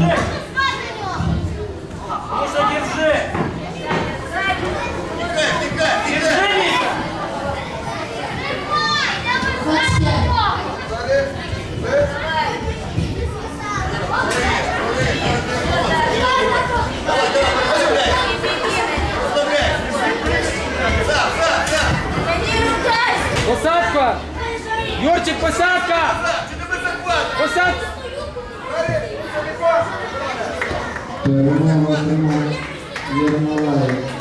держи! Миша, держи! Держи, Миша! Посадка! Юрчик, посадка! Посадка! de una voz de y